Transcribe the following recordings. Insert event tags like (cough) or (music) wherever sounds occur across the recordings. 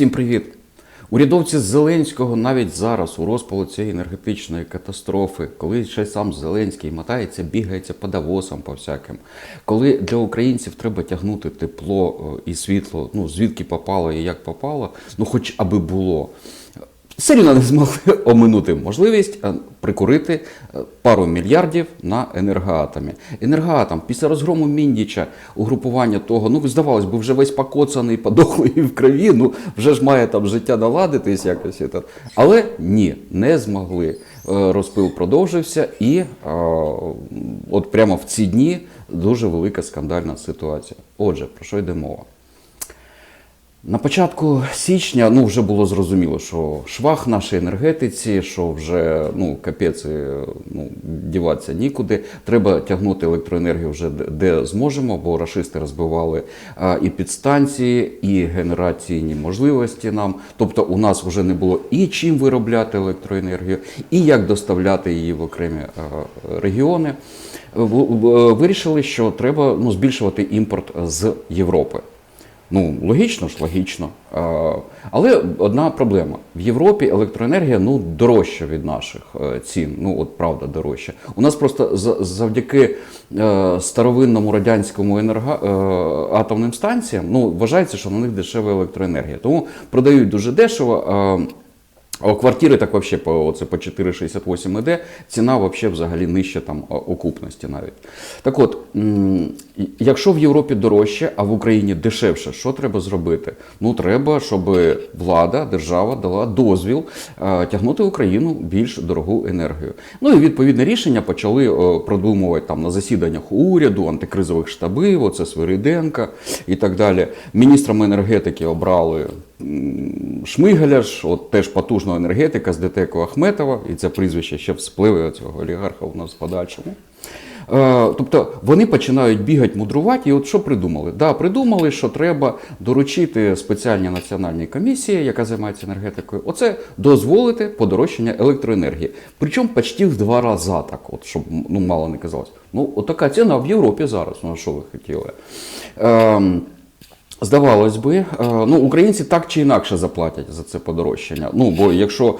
Всім привіт! Урядовці Зеленського навіть зараз у розпалу цієї енергетичної катастрофи, коли ще сам Зеленський мотається, бігається по Давосам по всяким, коли для українців треба тягнути тепло е, і світло, ну звідки попало і як попало, ну хоч аби було. Все рівно не змогли (laughs) оминути можливість е, прикурити е, пару мільярдів на енергоатомі. Енергоатом після розгрому Міндіча, угрупування того, ну здавалось би, вже весь покоцаний, подохлий в крові, ну вже ж має там життя наладитись якось. Але ні, не змогли. Е, Розпил продовжився, і е, от прямо в ці дні дуже велика скандальна ситуація. Отже, про що йде мова? На початку січня ну, вже було зрозуміло, що швах нашій енергетиці, що вже ну, капець, е, ну, діватися нікуди. Треба тягнути електроенергію вже де, зможемо, бо рашисти розбивали а, і підстанції, і генераційні можливості нам. Тобто у нас вже не було і чим виробляти електроенергію, і як доставляти її в окремі а, регіони. Вирішили, що треба ну, збільшувати імпорт з Європи. Ну, логічно ж, логічно. Але одна проблема: в Європі електроенергія ну, дорожча від наших е, цін. Ну, от правда, дорожча. У нас просто за- завдяки е, старовинному радянському енерго, е, атомним станціям ну, вважається, що на них дешева електроенергія. Тому продають дуже дешево. А квартири так вообще по, оце, по 4,68 іде, ціна вообще взагалі нижча там окупності навіть. Так от, якщо в Європі дорожче, а в Україні дешевше, що треба зробити? Ну, треба, щоб влада, держава дала дозвіл е, тягнути Україну більш дорогу енергію. Ну і відповідне рішення почали е, продумувати там на засіданнях уряду, антикризових штабів, оце Свириденка і так далі. Міністрами енергетики обрали Шмигаля ж, от теж потужного енергетика з ДТЕКу Ахметова, і це прізвище ще вспливе цього олігарха у нас в подальшому. Е, Тобто вони починають бігати, мудрувати. І от що придумали? Да, придумали, що треба доручити спеціальній національній комісії, яка займається енергетикою, оце дозволити подорожчання електроенергії. Причому почти в два рази так, от, щоб ну, мало не казалось. Ну, от така ціна в Європі зараз. Ну, що ви хотіли? Ем, Здавалось би, е, ну українці так чи інакше заплатять за це подорожчання. Ну бо якщо е,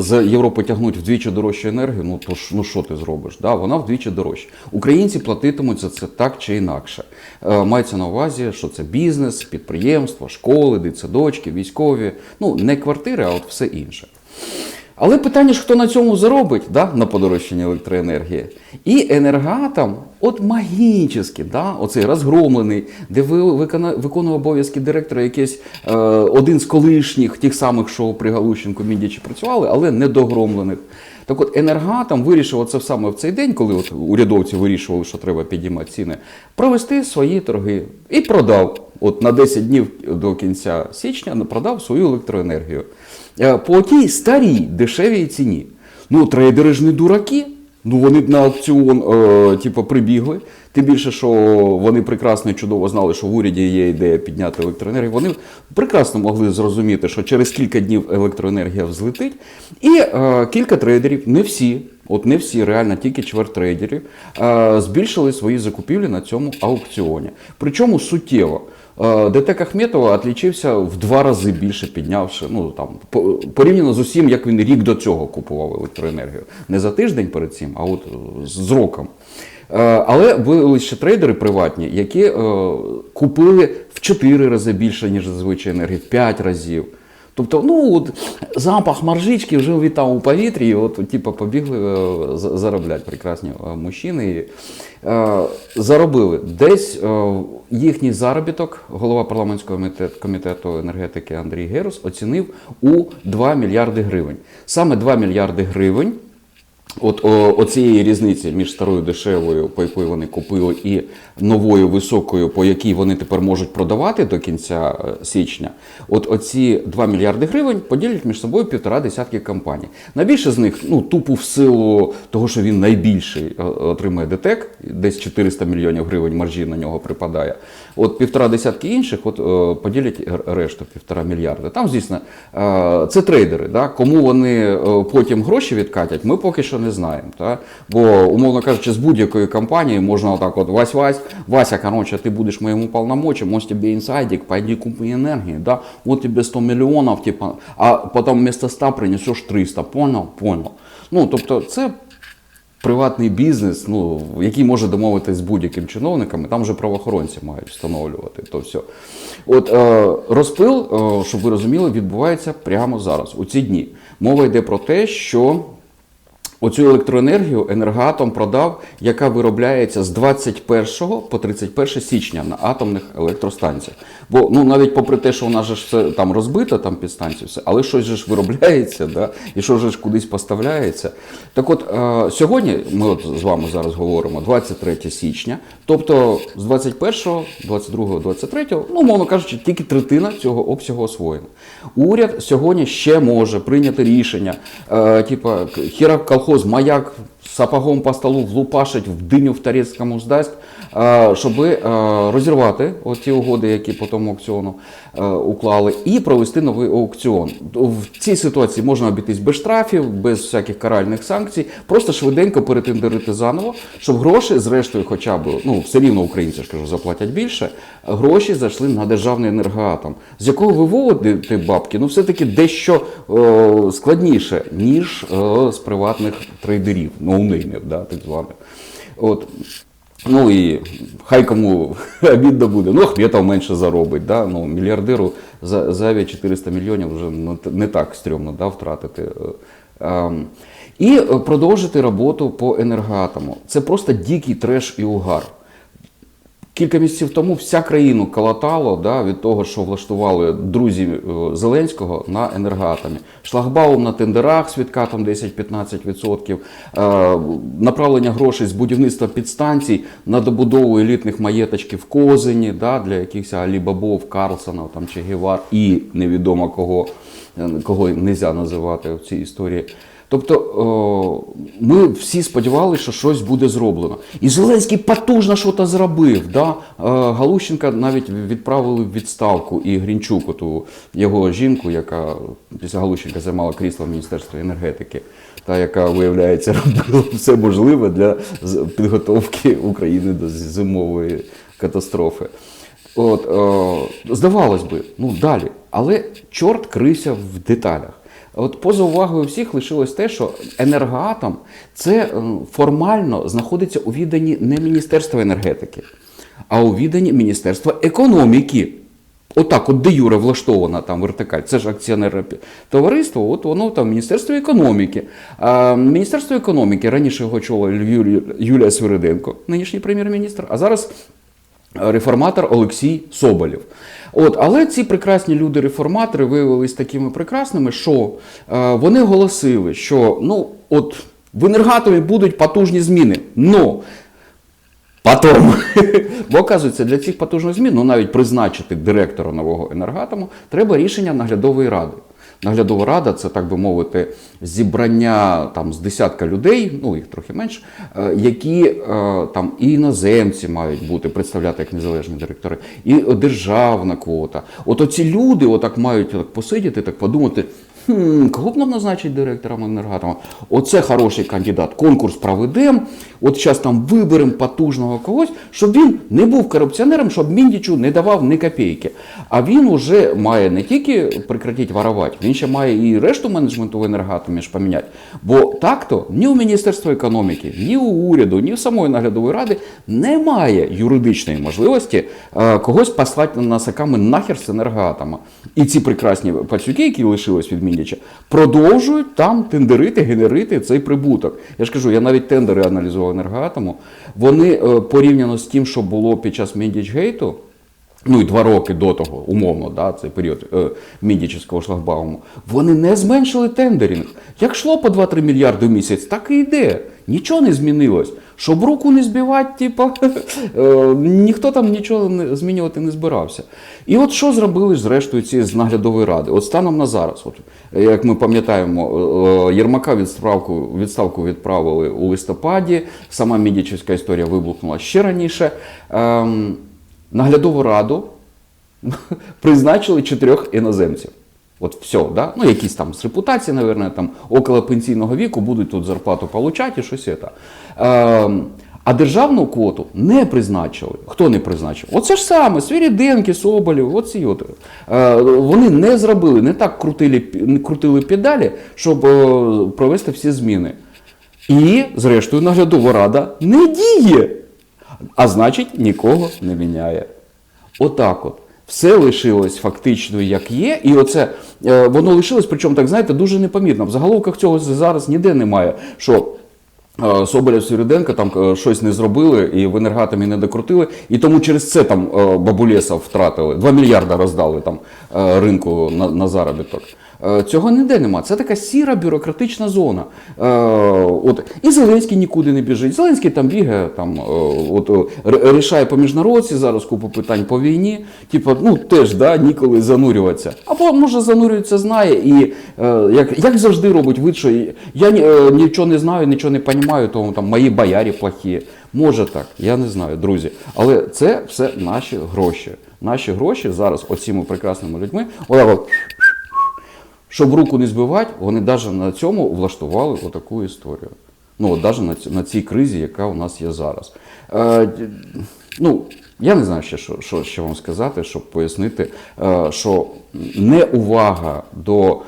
з Європи тягнуть вдвічі дорожчу енергію, ну то ж ну що ти зробиш? Да, вона вдвічі дорожча. Українці платитимуть за це так чи інакше. Е, мається на увазі, що це бізнес, підприємства, школи, дитсадочки, військові. Ну не квартири, а от все інше. Але питання ж, хто на цьому заробить, да, на подорожчанні електроенергії. І енергоатом, от магічний, да, оцей розгромлений, де ви виконував обов'язки директора якийсь е, один з колишніх, тих самих, що при Галущенку Міндічі працювали, але недогромлених. Так от енергоатом вирішив оце саме в цей день, коли от урядовці вирішували, що треба підіймати ціни, провести свої торги і продав. От на 10 днів до кінця січня продав свою електроенергію. Е, По тій старій дешевій ціні. Ну, трейдери ж не дураки. Ну, вони б на аукціон е, типу, прибігли. Тим більше, що вони прекрасно і чудово знали, що в уряді є ідея підняти електроенергію. Вони прекрасно могли зрозуміти, що через кілька днів електроенергія взлетить. І е, кілька трейдерів, не всі, от не всі, реально тільки чверть трейдерів, е, збільшили свої закупівлі на цьому аукціоні. Причому суттєво. Е, ДТЕК Ахметова отлічився в два рази більше піднявши, ну там порівняно з усім, як він рік до цього купував електроенергію. Не за тиждень перед цим, а от з роком. Е, Але були ще трейдери приватні, які е, купили в 4 рази більше, ніж зазвичай енергії, в 5 разів. Тобто, ну от запах маржички вже вітав у повітрі, і от типу, побігли е, заробляти прекрасні мужчини. І, е, заробили десь е, їхній заробіток, голова парламентського комітету енергетики Андрій Герус оцінив у 2 мільярди гривень. Саме 2 мільярди гривень. От о, оцієї різниці між старою дешевою, по якої вони купили, і новою високою, по якій вони тепер можуть продавати до кінця е, січня. От оці 2 мільярди гривень поділять між собою півтора десятки компаній. Найбільше з них ну тупо в силу того, що він найбільший е, отримує ДТЕК, десь 400 мільйонів гривень маржі на нього припадає. От півтора десятки інших от, е, поділять решту півтора мільярда. Там, звісно, е, це трейдери. Да? Кому вони е, потім гроші відкатять, ми поки що не знаємо. Та? Бо, умовно кажучи, з будь-якої компанії можна отак от Вась-Вась, Вася, короче, ти будеш моїм уполномочим, ось тобі інсайдик, пойди купи енергії, да? вот тебе 100 мільйонів, типа, а потім вместо 100 принесеш 300, понял? Понял. Ну, тобто це приватний бізнес, ну, який може домовитись з будь-яким чиновником, там вже правоохоронці мають встановлювати то все. От е, розпил, е, щоб ви розуміли, відбувається прямо зараз, у ці дні. Мова йде про те, що Оцю електроенергію енергоатом продав, яка виробляється з 21 по 31 січня на атомних електростанціях. Бо ну навіть попри те, що же ж все там розбито, там підстанції, все, але щось же ж виробляється, да? і що ж кудись поставляється. Так от е, сьогодні ми от з вами зараз говоримо 23 січня, тобто з 21, 22, 23, ну мовно кажучи, тільки третина цього обсягу освоєна. Уряд сьогодні ще може прийняти рішення, е, типа хіра колхоз маяк сапогом по столу влупашить в диню в Тарецькому здасть, щоб розірвати ті угоди, які по тому аукціону. е, уклали, і провести новий аукціон. В цій ситуації можна обійтись без штрафів, без всяких каральних санкцій, просто швиденько перетендерити заново, щоб гроші, зрештою, хоча б ну все рівно українці ж кажу, заплатять більше. Гроші зайшли на державний енергоатом, з якого ви виводите бабки, ну все-таки дещо о, складніше, ніж о, з приватних трейдерів, ноунеймів, да, так званих. От. Ну і хай кому (laughs) обідно буде. Ну, Ахметов менше заробить. Да? Ну, мільярдеру за, за 400 мільйонів вже не- не так стрьомно да, втратити. Ем, І продовжити роботу по енергоатому. Це просто дикий треш і угар. Кілька місяців тому вся країну калатало да, від того, що влаштували друзі е, Зеленського на енергоатомі. Шлагбаум на тендерах з відкатом 10-15%, е, направлення грошей з будівництва підстанцій на добудову елітних маєточків в Козині да, для якихось Алібабов, Карлсонів там, чи Гевар і невідомо кого, е, кого не можна називати в цій історії. Тобто ми всі сподівалися, що щось буде зроблено. І Зеленський потужно щось зробив. Да? Е, Галущенка навіть відправили в відставку і Грінчук, ту його жінку, яка після Галущенка займала крісло в Міністерстві енергетики, та яка, виявляється, (laughs) робила все можливе для підготовки України до зимової катастрофи. От, здавалось би, ну далі. Але чорт крився в деталях. От поза увагою всіх лишилось те, що енергоатом це е, формально знаходиться у відданні не Міністерства енергетики, а у відданні Міністерства економіки. Отак, от де Юре влаштована там вертикаль, це ж акціонерне товариство, от воно там в Міністерстві економіки. А Міністерство економіки раніше його Юлія, Юлія Свириденко, нинішній прем'єр-міністр, а зараз реформатор Олексій Соболєв. От, але ці прекрасні люди-реформатори виявилися такими прекрасними, що е, вони оголосили, що ну, от, в енергатомі будуть потужні зміни. Но Потом. (laughs) Бо оказується, для цих потужних змін, ну навіть призначити директора нового енергатому, треба рішення наглядової ради. Наглядова рада це, так би мовити, зібрання там з десятка людей, ну їх трохи менше, е, які е, там і іноземці мають бути, представляти як незалежні директори, і державна квота. От оці люди отак мають так посидіти, так подумати. Кого б нам назначить директором енергатому? Оце хороший кандидат. Конкурс проведемо. От зараз там виберемо потужного когось, щоб він не був корупціонером, щоб Міндічу не давав ні копійки. А він уже має не тільки прекратити воровати, він ще має і решту менеджменту в енергатомі ж поміняти. Бо так-то ні у Міністерства економіки, ні у уряду, ні у самої наглядової ради немає юридичної можливості е, когось послати насаками нахер з енергоатома. І ці прекрасні пацюки, які лишились від Міндіча, продовжують там тендерити, генерити цей прибуток. Я ж кажу, я навіть тендери аналізував енергоатому. Вони е, порівняно з тим, що було під час Міндічгейту, ну і два роки до того, умовно, да, цей період е, міндічівського шлагбауму, вони не зменшили тендерінг. Як йшло по 2-3 мільярди в місяць, так і йде. Нічого не змінилось. Щоб руку не збивати, типа, (laughs) е, ніхто там нічого не, змінювати не збирався. І от що зробили зрештою ці з наглядової ради? От станом на зараз, от, як ми пам'ятаємо, е, Єрмака відставку, відставку відправили у листопаді, сама Мідічівська історія вибухнула ще раніше. Ем, наглядову раду (laughs) призначили чотирьох іноземців. От все, да? ну якісь там з репутації, наверное, там около пенсійного віку будуть тут зарплату получати щось це. Е, а державну квоту не призначили. Хто не призначив? Оце ж саме, Свіріденки, Соболєв, оці от. Е, вони не зробили, не так крутили, крутили педалі, щоб е, провести всі зміни. І, зрештою, наглядова рада не діє. А значить, нікого не міняє. Отак от. Все лишилось фактично як є, і оце е, воно лишилось, причому так знаєте, дуже непомірно. В заголовках цього зараз ніде немає, що е, Соболєв Сіриденко там е, щось не зробили і в енергатомі не докрутили, і тому через це там Бабулєса втратили. 2 мільярда роздали там ринку на, на заробіток. Е, Цього ніде нема. Це така сіра бюрократична зона. Е, от. І Зеленський нікуди не біжить. Зеленський там бігає, там, е, от, рішає по міжнародці, зараз купу питань по війні. Типу, ну теж да, ніколи занурюватися. Або може занурюється, знає і як, як завжди робить вид, що я ні- нічого не знаю, нічого не розумію, тому там мої боярі плохі. Може так, я не знаю, друзі. Але це все наші гроші. Наші гроші зараз оціми прекрасними людьми. От щоб руку не збивати, вони навіть на цьому влаштували отаку історію. Ну, от навіть на, ць- на цій кризі, яка у нас є зараз. Е, ну, я не знаю ще, що, що ще вам сказати, щоб пояснити, е, що неувага до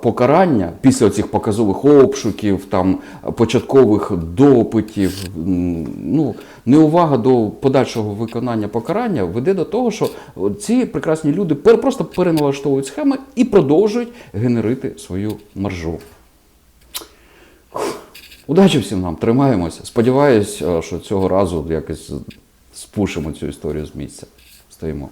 покарання після цих показових обшуків, там, початкових допитів, ну, неувага до подальшого виконання покарання веде до того, що ці прекрасні люди просто переналаштовують схеми і продовжують генерити свою маржу. Удачі всім нам, тримаємося. Сподіваюсь, е, що цього разу якось спушимо цю історію з місця. Стоїмо.